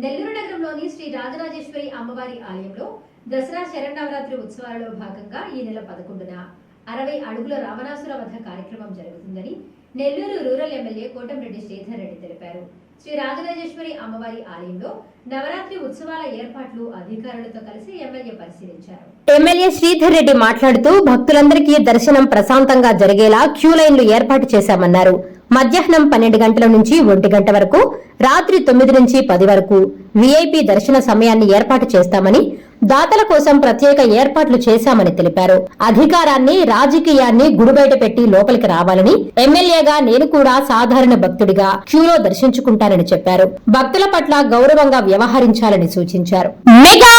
నెల్లూరు నగరంలోని శ్రీ రాజరాజేశ్వరి అమ్మవారి ఆలయంలో దసరా శరన్నవరాత్రి ఉత్సవాలలో భాగంగా ఈ నెల పదకొండున అరవై అడుగుల రావణాసుర వధ కార్యక్రమం జరుగుతుందని నెల్లూరు రూరల్ ఎమ్మెల్యే కోటంరెడ్డి శ్రీధర్ రెడ్డి తెలిపారు. శ్రీ రాజరాజేశ్వరి అమ్మవారి ఆలయంలో నవరాత్రి ఉత్సవాల ఏర్పాట్లు అధికారులతో కలిసి ఎమ్మెల్యే పరిశీలించారు. ఎమ్మెల్యే శ్రీధర్ రెడ్డి మాట్లాడుతూ భక్తులందరికీ దర్శనం ప్రశాంతంగా జరిగేలా క్యూ లైన్లు ఏర్పాటు చేశామన్నారు. మధ్యాహ్నం పన్నెండు గంటల నుంచి ఒంటి గంట వరకు రాత్రి తొమ్మిది నుంచి పది వరకు వీఐపీ దర్శన సమయాన్ని ఏర్పాటు చేస్తామని దాతల కోసం ప్రత్యేక ఏర్పాట్లు చేశామని తెలిపారు. అధికారాన్ని రాజకీయాన్ని గుడిబయట పెట్టి లోపలికి రావాలని ఎమ్మెల్యేగా నేను కూడా సాధారణ భక్తుడిగా క్యూలో దర్శించుకుంటానని చెప్పారు. భక్తుల పట్ల గౌరవంగా వ్యవహరించాలని సూచించారు. Mega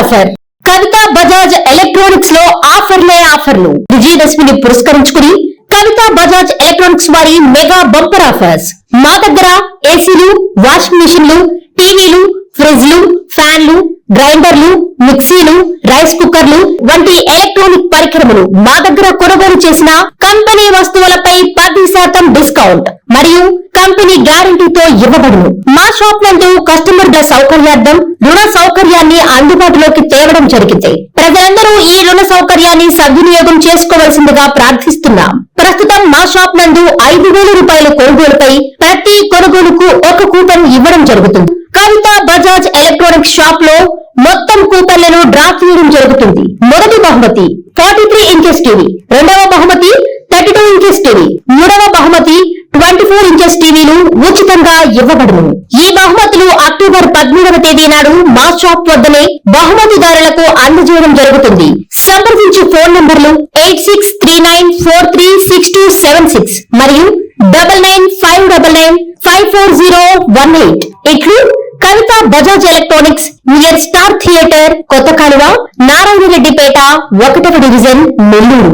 offer. కవిత బజాజ్ ఎలక్ట్రానిక్స్లో ఆఫర్లే ఆఫర్లు. విజయదశమిని పురస్కరించుకుని కవిత బజాజ్ ఎలక్ట్రానిక్స్ వారి మెగా బంపర్ ఆఫర్స్. మా దగ్గర ఏసీలు వాషింగ్ మిషన్లు టీవీలు ఫ్రిడ్జ్లు ఫ్యాన్లు గ్రైండర్లు మిక్సీలు రైస్ కుక్కర్లు వంటి ఎలక్ట్రానిక్ పరికరములు మా దగ్గర కొనుగోలు చేసిన కంపెనీ వస్తువులపై పది శాతం డిస్కౌంట్ మరియు కంపెనీ గ్యారంటీతో ఇవ్వబడును. మా షాప్ నందు కస్టమర్ల సౌకర్యార్థం రుణ సౌకర్యాన్ని అందుబాటులోకి తేవడం జరిగింది. ప్రజలందరూ ఈ రుణ సౌకర్యాన్ని సద్వినియోగం చేసుకోవలసిందిగా ప్రార్థిస్తున్నాం. ప్రస్తుతం మా షాప్ నందు ఐదు వేల రూపాయల కొనుగోలుపై ప్రతి కొనుగోలుకు ఒక కూపన్ ఇవ్వడం జరుగుతుంది. కవిత బజాజ్ ఎలక్ట్రానిక్స్ షాప్లో మొత్తం కూపన్లను డ్రా చేయడం జరుగుతుంది. మొదటి బహుమతి ఫార్టీ త్రీ ఇంచెస్ టీవీ. రెండవ బహుమతి థర్టీ టూ ఇంచెస్ టీవీ. మూడవ బహుమతి ట్వంటీ ఫోర్ ఇంచెస్ టీవీలు ఉచితంగా ఇవ్వబడును. పదహారవ తేదీ నాడు మా షాప్ వద్దనే బహుమతిదారులకు అందజేయడం జరుగుతుంది. సంప్రదించే ఫోన్ నంబర్లు eight six three nine four three six two seven six మరియు double nine five double nine five four zero one eight. ఇట్లు Kavitha Bajaj electronics near star theatre కొత్త కాలువ నారాయణ రెడ్డిపేట ఒకటవ డివిజన్ నెల్లూరు.